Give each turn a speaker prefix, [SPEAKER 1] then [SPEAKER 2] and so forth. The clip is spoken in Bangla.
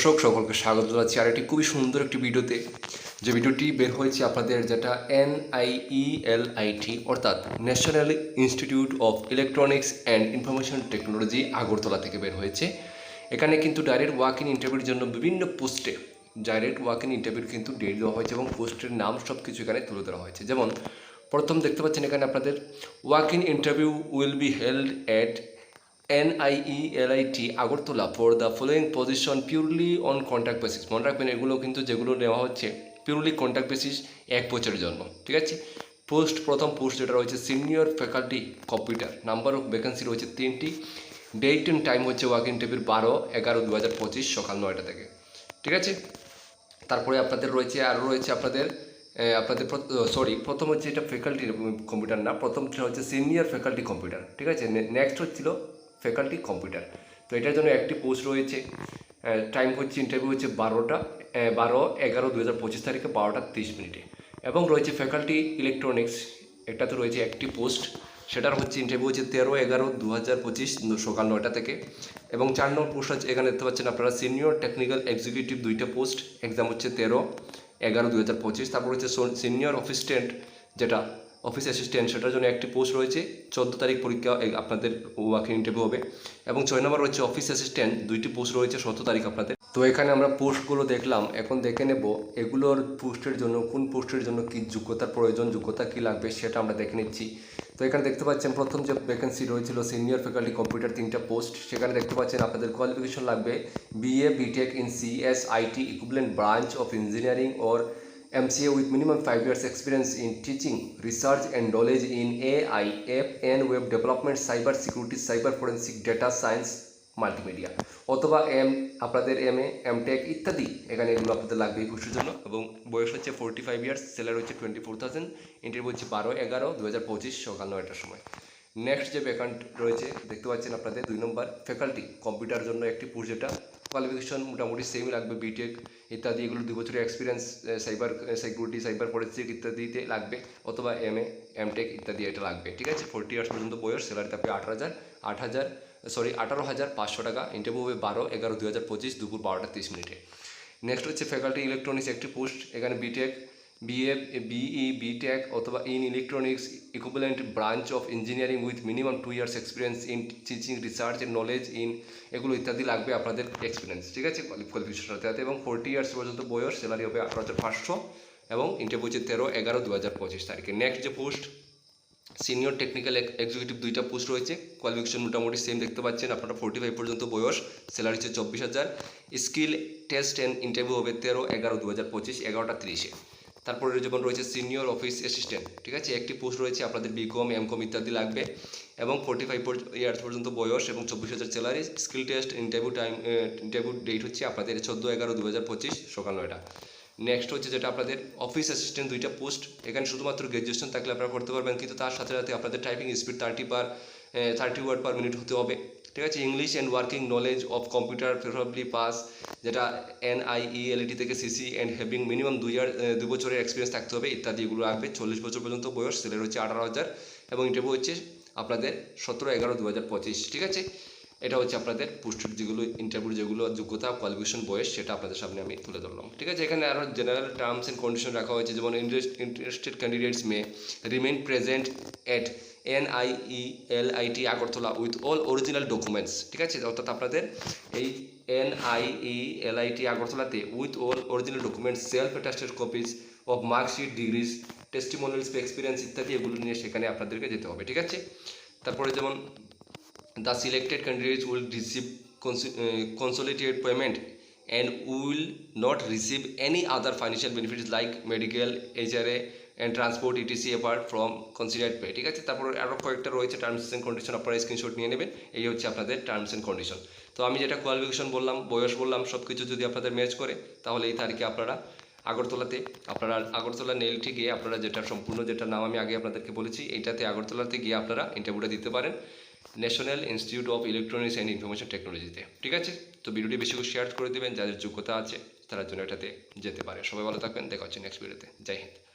[SPEAKER 1] দর্শক সকলকে স্বাগত জানাচ্ছি। আর একটি খুবই সুন্দর একটি ভিডিওতে। যে ভিডিওটি বের হয়েছে আপনাদের যেটা N I E L I T অর্থাৎ national institute of electronics and information technology Agartala থেকে বের হয়েছে। এখানে কিন্তু ডাইরেক্ট ওয়াক ইন ইন্টারভিউর জন্য বিভিন্ন পোস্টে ডাইরেক্ট ওয়াক ইন ইন্টারভিউর কিন্তু ডেট দেওয়া হয়েছে এবং পোস্টের নাম সব কিছু এখানে তুলে ধরা হয়েছে। যেমন, প্রথম দেখতে পাচ্ছেন এখানে আপনাদের walk in interview will be held at NIELIT Agartala for the following position purely on contact basis মনে রাখবেন, এগুলো কিন্তু যেগুলো নেওয়া হচ্ছে পিউরলি কন্ট্যাক্ট বেসিস এক বছরের জন্য, ঠিক আছে? পোস্ট প্রথম পোস্ট যেটা রয়েছে senior faculty computer number of vacancy রয়েছে তিনটি। ডেট অ্যান্ড টাইম হচ্ছে ওয়াক ইন্টারভিউর বারো, এগারো দু হাজার পঁচিশ, সকাল নয়টা থেকে, ঠিক আছে? তারপরে আপনাদের রয়েছে আরও রয়েছে আপনাদের আপনাদের সরি প্রথম হচ্ছে এটা ফ্যাকাল্টি কম্পিউটার না প্রথমটা হচ্ছে সিনিয়র ফ্যাকাল্টি কম্পিউটার ঠিক আছে? নেক্সট হচ্ছিল ফ্যাকাল্টি কম্পিউটার তো এটার জন্য একটি পোস্ট রয়েছে। টাইম হচ্ছে ইন্টারভিউ হচ্ছে বারোটা বারো, এগারো দু হাজার পঁচিশ তারিখে বারোটা তিরিশ মিনিটে। এবং রয়েছে ফ্যাকাল্টি ইলেকট্রনিক্স এটাতে রয়েছে একটি পোস্ট সেটার হচ্ছে ইন্টারভিউ হচ্ছে তেরো, এগারো দু হাজার পঁচিশ সকাল নয়টা থেকে। এবং চার নম্বর পোস্ট হচ্ছে, এখানে দেখতে পাচ্ছেন আপনারা সিনিয়র টেকনিক্যাল এক্সিকিউটিভ দুইটা পোস্ট এক্সাম হচ্ছে তেরো, এগারো দু হাজার পঁচিশ। তারপর হচ্ছে সিনিয়র অফিসিস্ট্যান্ট যেটা অফিস অ্যাসিস্ট্যান্ট, সেটার জন্য একটি পোস্ট রয়েছে। চোদ্দ তারিখ পরীক্ষা আপনাদের ওয়াকিং ইন্টারভিউ হবে। এবং ছয় নম্বর রয়েছে অফিস অ্যাসিস্ট্যান্ট দুইটি পোস্ট রয়েছে সতেরো তারিখ আপনাদের। তো এখানে আমরা পোস্টগুলো দেখলাম। এখন দেখে নেব এগুলোর পোস্টের জন্য, কোন পোস্টের জন্য কী যোগ্যতার প্রয়োজন, যোগ্যতা কী লাগবে, সেটা আমরা দেখে নিচ্ছি। তো এখানে দেখতে পাচ্ছেন, প্রথম যে ভ্যাকেন্সি রয়েছিল সিনিয়র ফ্যাকাল্টি কম্পিউটার তিনটা পোস্ট সেখানে দেখতে পাচ্ছেন আপনাদের কোয়ালিফিকেশন লাগবে BA BTech in CS IT equivalent branch of engineering or MCA with minimum 5 years experience in teaching, research and knowledge in AI, app and web development, cyber security, cyber forensic, data science, multimedia অথবা এম আপনাদের এম এ এম টেক ইত্যাদি। এখানে এগুলো আপনাদের লাগবে কোর্সের জন্য। এবং বয়স হচ্ছে ফোর্টি ফাইভ ইয়ার্স স্যালারি হচ্ছে টোয়েন্টি ফোর থাউজেন্ড ইন্টারভিউ হচ্ছে বারো এগারো দু হাজার পঁচিশ সকাল নয়টার সময়। নেক্সট যে ভ্যাকান্ট রয়েছে দেখতে পাচ্ছেন আপনাদের দুই নম্বর ফ্যাকাল্টি কম্পিউটার জন্য একটি কোর্স যেটা। কোয়ালিফিকেশন মোটামুটি সেমই লাগবে বিটেক ইত্যাদি, এগুলো দু বছরের experience cyber security cyber forensic ইত্যাদিতে লাগবে, অথবা এম এ এম টেক ইত্যাদি এটা লাগবে, ঠিক আছে? ফোর্টি ইয়ার্স পর্যন্ত বয়স স্যালারি থাকবে আট হাজার আট হাজার সরি আঠারো হাজার পাঁচশো টাকা ইন্টারভিউ হবে বারো, এগারো দু হাজার পঁচিশ, দুপুর বারোটা তিরিশ মিনিটে। নেক্সট হচ্ছে ফ্যাকাল্টি ইলেকট্রনিক্স একটি পোস্ট এখানে বিটেক বিএ বিই বিটেক অথবা in electronics equivalent branch of engineering with minimum two years experience in teaching research and knowledge in এগুলো ইত্যাদি লাগবে আপনাদের এক্সপিরিয়েন্স ঠিক আছে? কোয়ালিফিকেশনটাতে সাথে এবং ফোর্টি ইয়ার্স পর্যন্ত বয়স স্যালারি হবে আঠারো হাজার পাঁচশো এবং ইন্টারভিউ হচ্ছে তেরো এগারো দু হাজার পঁচিশ তারিখে। নেক্সট যে পোস্ট সিনিয়র টেকনিক্যাল এক্সিকিউটিভ দুইটা পোস্ট রয়েছে। কোয়ালিফিকেশন মোটামুটি সেম দেখতে পাচ্ছেন, আপনারা ফোর্টি ফাইভ পর্যন্ত বয়স স্যালারি হচ্ছে চব্বিশ হাজার। স্কিল টেস্ট অ্যান্ড ইন্টারভিউ হবে তেরো এগারো দু হাজার পঁচিশ, এগারোটা তিরিশে। তারপরে যেমন রয়েছে সিনিয়র অফিস অ্যাসিস্ট্যান্ট ঠিক আছে? একটি পোস্ট রয়েছে, আপনাদের বিকম এমকম ইত্যাদি লাগবে। এবং ফোর্টি ফাইভ ইয়ার্স পর্যন্ত বয়স এবং চব্বিশ হাজার salary skill test interview time interview date হচ্ছে আপনাদের চোদ্দ এগারো দু হাজার পঁচিশ সকাল নয়টা। নেক্সট হচ্ছে যেটা আপনাদের অফিস অ্যাসিস্ট্যান্ট দুইটা পোস্ট এখানে শুধুমাত্র গ্র্যাজুয়েশন থাকলে আপনারা করতে পারবেন, কিন্তু তার সাথে সাথে আপনাদের typing speed thirty per thirty word per minute হতে হবে। ঠিক আছে English and working knowledge of computer preferably pass যেটা এনআইইএলটি থেকে সিসি অ্যান্ড হ্যাভিং মিনিমাম দুই ইয়ার দু বছরের এক্সপিরিয়েন্স থাকতে হবে, ইত্যাদি এগুলো রাখবে চল্লিশ বছর পর্যন্ত বয়স স্যালারি হচ্ছে আঠারো হাজার এবং ইন্টারভিউ হচ্ছে আপনাদের সতেরো এগারো দু হাজার পঁচিশ, ঠিক আছে? এটা হচ্ছে আপনাদের পোস্টের যেগুলো ইন্টারভিউ যেগুলো, যোগ্যতা কোয়ালিফিকেশন বয়স, সেটা আপনাদের সামনে আমি তুলে ধরলাম, ঠিক আছে? এখানে আরও জেনারেল টার্মস অ্যান্ড কন্ডিশন রাখা হয়েছে, যেমন interested candidates may remain present at N I E L I T Agartala with all original documents ঠিক আছে? অর্থাৎ আপনাদের এই এন আই ই এল আই টি আগরতলাতে with all original documents self attested copies of marksheet degrees testimonials experience ইত্যাদি এগুলো নিয়ে সেখানে আপনাদেরকে যেতে হবে ঠিক আছে? তারপরে যেমন candidates will receive cons- uh, consolidated payment and will not receive any other financial benefits like medical HRA and transport etc apart from considered pay, ঠিক আছে? তারপর আরও কয়েকটা রয়েছে টার্মস অ্যান্ড কন্ডিশন আপনারা স্ক্রিনশট নিয়ে নেবেন। এই হচ্ছে আপনাদের টার্মস অ্যান্ড কন্ডিশন তো আমি যেটা কোয়ালিফিকেশন বললাম, বয়স বললাম সব কিছু যদি আপনাদের ম্যাচ করে, তাহলে এই তারিখে আপনারা আগরতলাতে, আপনারা আগরতলা নেলটি গিয়ে আপনারা যেটা সম্পূর্ণ যেটা নাম আমি আগে আপনাদেরকে বলেছি, এইটাতে আগরতলাতে গিয়ে আপনারা ইন্টারভিউটা দিতে পারেন national institute of electronics and information টেকনোলজিতে ঠিক আছে? তো ভিডিওটি বেশি করে শেয়ার করে দেবেন, যাদের যোগ্যতা আছে, তারা জন্য এটাতে যেতে পারে। সবাই ভালো থাকবেন, দেখা হচ্ছে নেক্সট ভিডিওতে জয় হিন্দ।